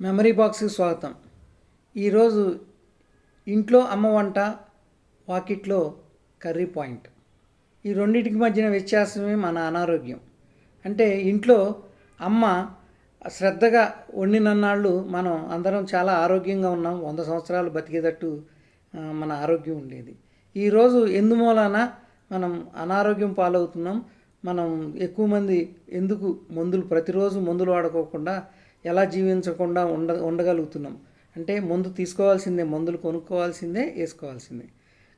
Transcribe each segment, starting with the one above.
Memory బాక్స్కి స్వాగతం. ఈరోజు ఇంట్లో అమ్మ వంట వాకిట్లో కర్రీ పాయింట్. ఈ రెండింటికి మధ్యన వ్యత్యాసమే మన అనారోగ్యం. అంటే ఇంట్లో అమ్మ శ్రద్ధగా వండినన్నాళ్ళు మనం అందరం చాలా ఆరోగ్యంగా ఉన్నాం. వంద సంవత్సరాలు బతికేటట్టు మన ఆరోగ్యం ఉండేది. ఈరోజు ఎందుమూలన మనం అనారోగ్యం పాలవుతున్నాం. మనం ఎక్కువ మంది ఎందుకు మందులు ప్రతిరోజు మందులు వాడుకోకుండా ఎలా జీవించకుండా ఉండ ఉండగలుగుతున్నాం? అంటే మందు తీసుకోవాల్సిందే మందులు కొనుక్కోవాల్సిందే వేసుకోవాల్సిందే.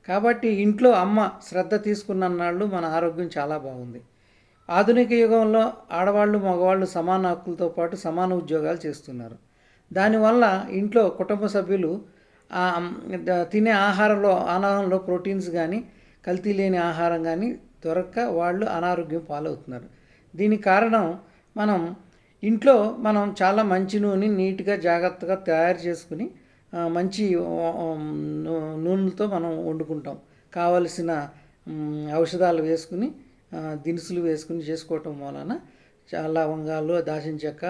కాబట్టి ఇంట్లో అమ్మ శ్రద్ధ తీసుకున్న నాళ్ళు మన ఆరోగ్యం చాలా బాగుంది. ఆధునిక యుగంలో ఆడవాళ్ళు మగవాళ్ళు సమాన హక్కులతో పాటు సమాన ఉద్యోగాలు చేస్తున్నారు. దానివల్ల ఇంట్లో కుటుంబ సభ్యులు తినే ఆహారంలో ఆహారంలో ప్రోటీన్స్ కానీ కల్తీ లేని ఆహారం కానీ దొరక్క వాళ్ళు అనారోగ్యం పాలవుతున్నారు. దీనికి కారణం మనం ఇంట్లో మనం చాలా మంచి నూనె నీట్గా జాగ్రత్తగా తయారు చేసుకుని మంచి నూనెలతో మనం వండుకుంటాం. కావలసిన ఔషధాలు వేసుకుని దినుసులు వేసుకుని చేసుకోవటం వలన చాలా లవంగాలు దాచిన చెక్క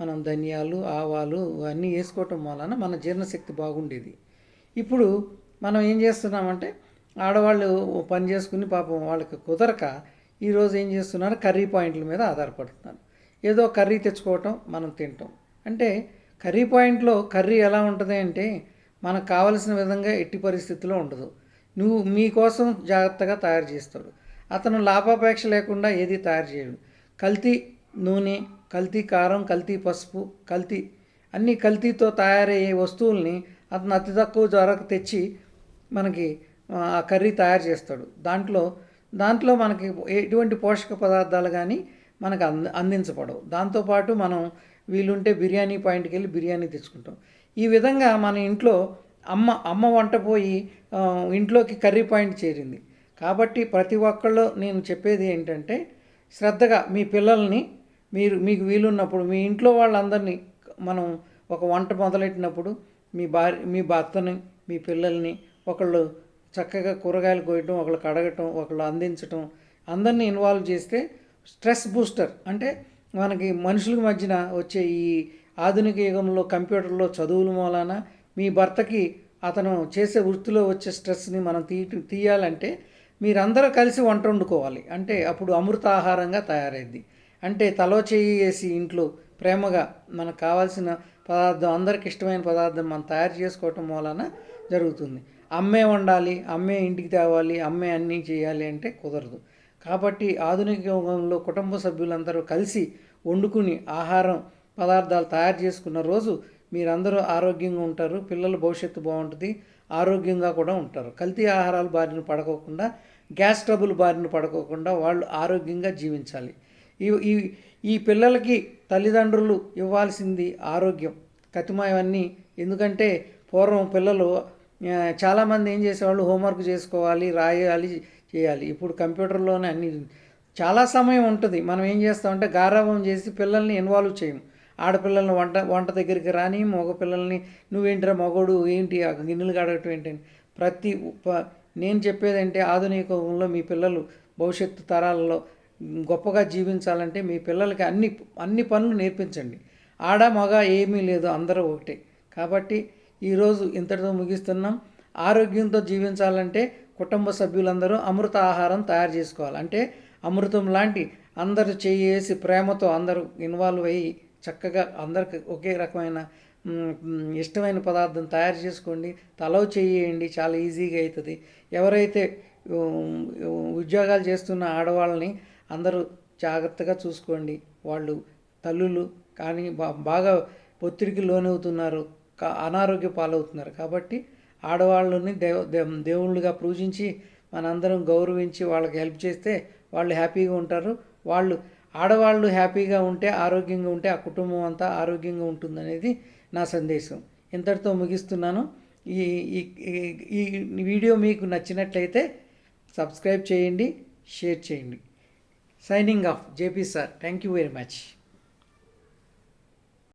మనం ధనియాలు ఆవాలు అన్నీ వేసుకోవటం వలన మన జీర్ణశక్తి బాగుండేది. ఇప్పుడు మనం ఏం చేస్తున్నామంటే ఆడవాళ్ళు పని చేసుకుని పాపం వాళ్ళకి కుదరక ఈరోజు ఏం చేస్తున్నారు? కర్రీ పాయింట్ల మీద ఆధారపడుతున్నారు. ఏదో కర్రీ తెచ్చుకోవటం మనం తింటాం. అంటే కర్రీ పాయింట్లో కర్రీ ఎలా ఉంటుంది అంటే మనకు కావలసిన విధంగా ఎట్టి పరిస్థితిలో ఉండదు. నువ్వు మీకోసం జాగ్రత్తగా తయారు చేస్తాడు. అతను లాభాపేక్ష లేకుండా ఏది తయారు చేయడు. కల్తీ నూనె కల్తీ కారం కల్తీ పసుపు కల్తీ అన్ని కల్తీతో తయారయ్యే వస్తువుల్ని అతను అతి తక్కువ ధరకు తెచ్చి మనకి ఆ కర్రీ తయారు చేస్తాడు. దాంట్లో దాంట్లో మనకి ఎటువంటి పోషక పదార్థాలు కానీ మనకు అంద అందించబడవు. దాంతోపాటు మనం వీలుంటే బిర్యానీ పాయింట్కి వెళ్ళి బిర్యానీ తెచ్చుకుంటాం. ఈ విధంగా మన ఇంట్లో అమ్మ అమ్మ వంట పోయి ఇంట్లోకి కర్రీ పాయింట్ చేరింది. కాబట్టి ప్రతి ఒక్కళ్ళు నేను చెప్పేది ఏంటంటే శ్రద్ధగా మీ పిల్లల్ని మీరు మీకు వీలున్నప్పుడు మీ ఇంట్లో వాళ్ళందరినీ మనం ఒక వంట మొదలెట్టినప్పుడు మీ భార్య మీ భర్తని మీ పిల్లల్ని ఒకళ్ళు చక్కగా కూరగాయలు కోయటం ఒకళ్ళు కడగటం ఒకళ్ళు అందించటం అందరినీ ఇన్వాల్వ్ చేస్తే స్ట్రెస్ బూస్టర్. అంటే మనకి మనుషుల మధ్యన వచ్చే ఈ ఆధునిక యుగంలో కంప్యూటర్లో చదువుల మూలాన మీ భర్తకి అతను చేసే వృత్తిలో వచ్చే స్ట్రెస్ని మనం తీ తీయాలంటే మీరందరూ కలిసి వంట వండుకోవాలి. అంటే అప్పుడు అమృతాహారంగా తయారైద్ది. అంటే తలో చేయి వేసి ఇంట్లో ప్రేమగా మనకు కావాల్సిన పదార్థం అందరికి ఇష్టమైన పదార్థం మనం తయారు చేసుకోవటం వలన జరుగుతుంది. అమ్మే వండాలి అమ్మే ఇంటికి తేవాలి అమ్మే అన్నీ చేయాలి అంటే కుదరదు. కాబట్టి ఆధునిక యుగంలో కుటుంబ సభ్యులందరూ కలిసి వండుకుని ఆహారం పదార్థాలు తయారు చేసుకున్న రోజు మీరందరూ ఆరోగ్యంగా ఉంటారు పిల్లల భవిష్యత్తు బాగుంటుంది ఆరోగ్యంగా కూడా ఉంటారు. కల్తీ ఆహారాలు బారిన పడకోకుండా గ్యాస్ ట్రబుల్ బారిన పడకోకుండా వాళ్ళు ఆరోగ్యంగా జీవించాలి. ఈ ఈ ఈ పిల్లలకి తల్లిదండ్రులు ఇవ్వాల్సింది ఆరోగ్యం కతిమాయవన్నీ ఎందుకంటే పూర్వం పిల్లలు చాలామంది ఏం చేసేవాళ్ళు? హోంవర్క్ చేసుకోవాలి రాయాలి చేయాలి. ఇప్పుడు కంప్యూటర్లోనే అన్ని చాలా సమయం ఉంటుంది. మనం ఏం చేస్తామంటే గారాభం చేసి పిల్లల్ని ఇన్వాల్వ్ చేయము ఆడపిల్లల్ని వంట వంట దగ్గరికి రాని మగ పిల్లల్ని నువ్వేంటిరా మగోడు ఏంటి ఆ గిన్నెలు కడగటం ఏంటని ప్రతి నేను చెప్పేదంటే ఆధునిక యుగంలో మీ పిల్లలు భవిష్యత్తు తరాలలో గొప్పగా జీవించాలంటే మీ పిల్లలకి అన్ని అన్ని పనులు నేర్పించండి. ఆడ మగ ఏమీ లేదు అందరూ ఒకటే. కాబట్టి ఈరోజు ఇంతటితో ముగిస్తున్నాం. ఆరోగ్యంతో జీవించాలంటే కుటుంబ సభ్యులందరూ అమృత ఆహారం తయారు చేసుకోవాలి. అంటే అమృతం లాంటి అందరూ చేసి ప్రేమతో అందరూ ఇన్వాల్వ్ అయ్యి చక్కగా అందరికి ఒకే రకమైన ఇష్టమైన పదార్థం తయారు చేసుకోండి. తలవ చేయండి చాలా ఈజీగా అవుతుంది ఎవరైతే ఉద్యోగాలు చేస్తున్న ఆడవాళ్ళని అందరూ జాగ్రత్తగా చూసుకోండి. వాళ్ళు తల్లులు కానీ బాగా ఒత్తిడికి లోనవుతున్నారు. కా- అనారోగ్య పాలవుతున్నారు. కాబట్టి ఆడవాళ్ళని దేవ దే- దేవుళ్ళుగా పూజించి మనందరం గౌరవించి వాళ్ళకి హెల్ప్ చేస్తే వాళ్ళు హ్యాపీగా ఉంటారు. వాళ్ళు ఆడవాళ్ళు హ్యాపీగా ఉంటే ఆరోగ్యంగా ఉంటే ఆ కుటుంబం అంతా ఆరోగ్యంగా ఉంటుందనేది నా సందేశం. ఇంతటితో ముగిస్తున్నాను. ఈ ఈ- ఈ- ఈ వీడియో మీకు నచ్చినట్లయితే సబ్స్క్రైబ్ చేయండి షేర్ చేయండి. Signing off JP sir. Thank you very much.